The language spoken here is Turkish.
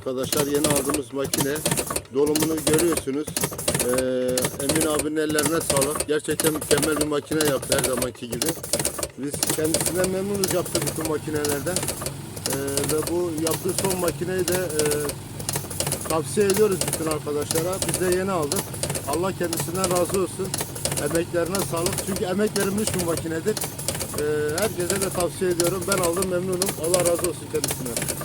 arkadaşlar. Yeni aldığımız makine. Dolumunu görüyorsunuz. Ee, Emin abinin ellerine sağlık. Gerçekten mükemmel bir makine yaptı her zamanki gibi. Biz kendisinden memnunuz yaptığı bütün makinelerden. Ee, ve bu yaptığı son makineyi de e, tavsiye ediyoruz bütün arkadaşlara. Biz de yeni aldık. Allah kendisinden razı olsun. Emeklerine sağlık. Çünkü emek verilmiş bir makinedir. Ee, herkese de tavsiye ediyorum. Ben aldım memnunum. Allah razı olsun kendisinden.